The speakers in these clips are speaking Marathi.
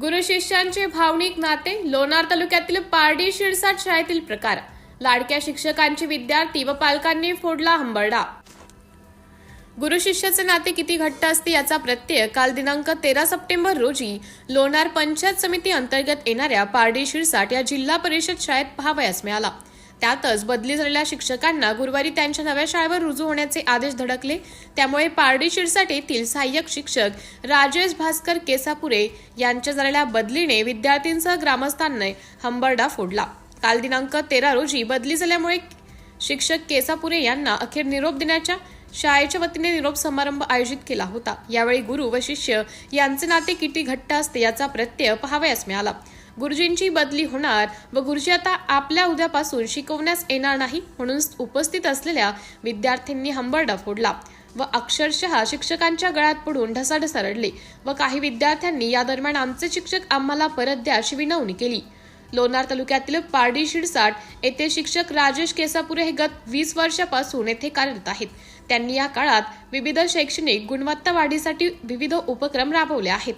गुरुशिष्यांचे भावनिक नाते लोणार तालुक्यातील पारडी शिरसाट शाळेतील प्रकार. लाडक्या शिक्षकांचे विद्यार्थी व पालकांनी फोडला हंबरडा. गुरुशिष्याचे नाते किती घट्ट असते याचा प्रत्यय काल दिनांक तेरा सप्टेंबर रोजी लोणार पंचायत समिती अंतर्गत येणाऱ्या पारडी शिरसाट या जिल्हा परिषद शाळेत पाहावयास मिळाला. त्यातच बदली झालेल्या शिक्षकांना गुरुवारी त्यांच्या नव्या शाळेवर रुजू होण्याचे आदेश धडकले. त्यामुळे पारडी शिरसाट येथील सहाय्यक शिक्षक राजेश भास्कर केसापुरे यांच्या झालेल्या बदलीने विद्यार्थ्यांसह ग्रामस्थांनी हंबरडा फोडला. काल दिनांक तेरा रोजी बदली झाल्यामुळे शिक्षक केसापुरे यांना अखेर निरोप देण्याच्या शाळेच्या वतीने निरोप समारंभ आयोजित केला होता. यावेळी गुरु व शिष्य यांचे नाते किती घट्ट असते याचा प्रत्यय पहावयास मिळाला. गुरुजींची बदली होणार व गुरुजी आता आपल्या उद्यापासून शिकवण्यास येणार नाही म्हणून उपस्थित असलेल्या विद्यार्थ्यांनी हंबरडा फोडला व अक्षरशः शिक्षकांच्या गळ्यात पडून ढसाढसा रडले व काही विद्यार्थ्यांनी या दरम्यान आमचे शिक्षक आम्हाला परत द्या अशी विनवणी केली. लोणार तालुक्यातील पारडी शिरसाट येथे शिक्षक राजेश केसापुरे हे गत वीस वर्षापासून येथे कार्यरत आहेत. त्यांनी या काळात विविध शैक्षणिक गुणवत्ता वाढीसाठी विविध उपक्रम राबवले आहेत.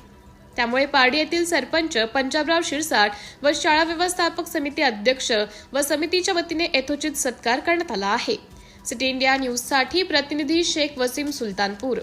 त्यामुळे पारडी येथील सरपंच पंजाबराव शिरसाट व शाळा व्यवस्थापक समिती अध्यक्ष व समितीच्या वतीने यथोचित सत्कार करण्यात आला आहे. सिटी इंडिया न्यूजसाठी प्रतिनिधी शेख वसीम सुलतानपूर.